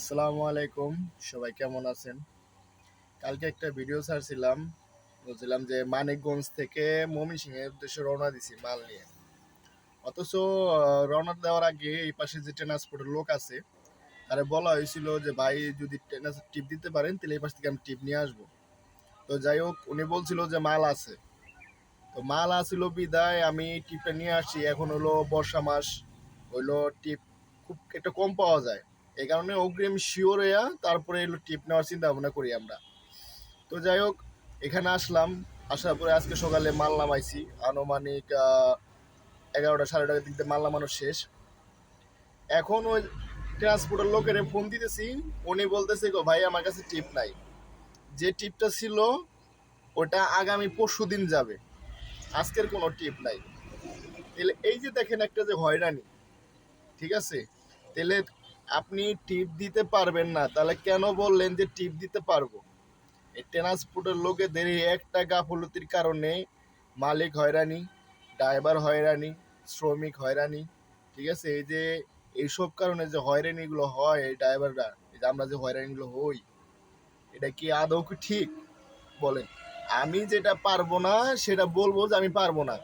আসসালামু আলাইকুম। সবাই কেমন আছেন? কালকে একটা ভিডিও ছাড়ছিলাম। বলছিলাম যে মানিকগঞ্জ থেকে ময়মনসিংহের উদ্দেশ্যে রওনা দিছি মাল নিয়ে। অথচ রওনা দেওয়ার আগে এই পাশে যে ট্রান্সপোর্টের লোক আছে, তারা বলা হয়েছিল যে, ভাই, যদি টিপ দিতে পারেন, তাহলে এই পাশ থেকে আমি টিপ নিয়ে আসব। তো যাই হোক, উনি বলছিল যে, মাল আছে। তো মাল আসিল বিদায়, আমি টিপটা নিয়ে আসছি। এখন হলো বর্ষা মাস। হইল টিপ খুব, একটা কম পাওয়া যায়। এই কারণে অগ্রিম শিওর হইয়া তারপরে এলো টিপ নেওয়ার চিন্তা ভাবনা করি আমরা। তো যাই হোক, এখানে আসলাম, আসার পরে আজকে সকালে মাল নামাইছি। আনুমানিক এগারোটা সাড়ে দিক দিয়ে মাল নামানো শেষ। এখন ওই ট্রান্সপোর্টের লোকের ফোন দিতেছি, উনি বলতেছে, গো ভাই, আমার কাছে টিপ নাই। যে টিপটা ছিল, ওটা আগামী পরশু দিন যাবে। আজকের কোনো টিপ নাই। তাহলে এই যে দেখেন একটা যে হয়রানি, ঠিক আছে? তাহলে আপনি টিপ দিতে পারবেন না। তাহলে কেন বললেন যে টিপ দিতে পারব? এই ট্রান্সপোর্টের লোকেদের একটা গাফলতির কারণে মালিক হয়রানি, ড্রাইভার হয়রানি, শ্রমিক হয়রানি, ঠিক আছে? এই যে, এইসব কারণে যে হয়রানিগুলো হয় এই ড্রাইভাররা, এই যে আমরা যে হয়রানিগুলো হই, এটা কি আদৌ কি ঠিক? বলেন। আমি যেটা পারব না, সেটা বলব যে আমি পারব না।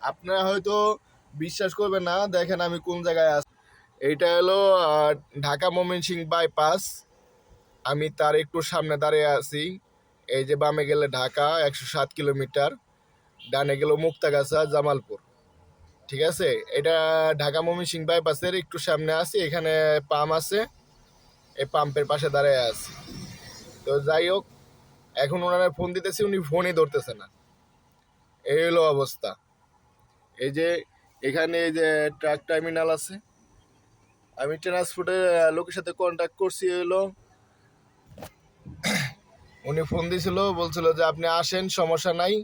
আপনারা হয়তো বিশ্বাস করবেন না, দেখেন আমি কোন জায়গায় আছি। এইটা হলো ঢাকা ময়মনসিং বাইপাস আমি তার একটু সামনে দাঁড়িয়ে আছি। এই যে বামে গেলে ঢাকা, একশো সাত কিলোমিটার। ডানে গেল মুক্তাগাছা, জামালপুর। ঠিক আছে? এটা ঢাকা ময়মনসিং বাইপাসের একটু সামনে আছি, এখানে পাম্প আছে। এই পাম্পের পাশে দাঁড়িয়ে আছি। তো যাই হোক, এখন ওনারা ফোন দিতেছি, উনি ফোনই ধরতেছে না। এই হলো অবস্থা। এই যে, এখানে এই যে ট্রাক টার্মিনাল আছে। আমি ট্রান্সপোর্টের লোকের সাথে কন্ট্যাক্ট করছি হলো উনি ফোন দিয়েছিল বলছিল যে আপনি আসেন, সমস্যা নাই,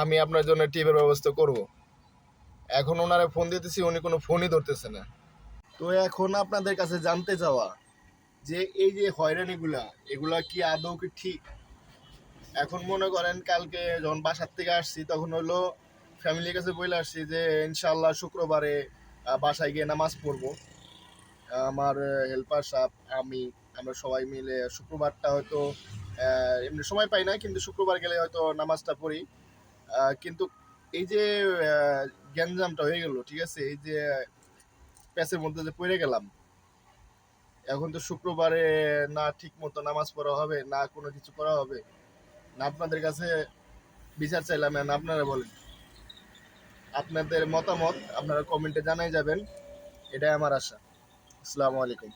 আমি আপনার জন্য টিপের ব্যবস্থা করব। এখন ওনারে ফোন দিতেছি, উনি কোনো ফোনই ধরতেছে না। তো এখন আপনাদের কাছে জানতে চাওয়া যে এই যে হয়রানিগুলা, এগুলা কি আদৌ কি ঠিক? এখন মনে করেন কালকে যখন বাসার থেকে আসছি, তখন হলো ফ্যামিলির কাছে বলে আসছি যে ইনশাল্লাহ শুক্রবারে বাসায় গিয়ে নামাজ পড়ব। আমার হেল্পার সাহেব আমি, আমরা সবাই মিলে শুক্রবারটা হয়তো এমনি সময় পাই না, কিন্তু শুক্রবার গেলে হয়তো নামাজটা পড়ি। কিন্তু এই যে গ্যাঞ্জামটা হয়ে গেল, ঠিক আছে? এই যে প্যাসের মধ্যে যে পড়ে গেলাম, এখন তো শুক্রবারে না ঠিক মতো নামাজ পড়া হবে, না কোনো কিছু করা হবে। না আপনাদের কাছে বিচার চাইলাম, না আপনারা বলেন। আপনাদের মতামত আপনারা কমেন্টে জানাই যাবেন, এটাই আমার আশা। আসসালামু আলাইকুম।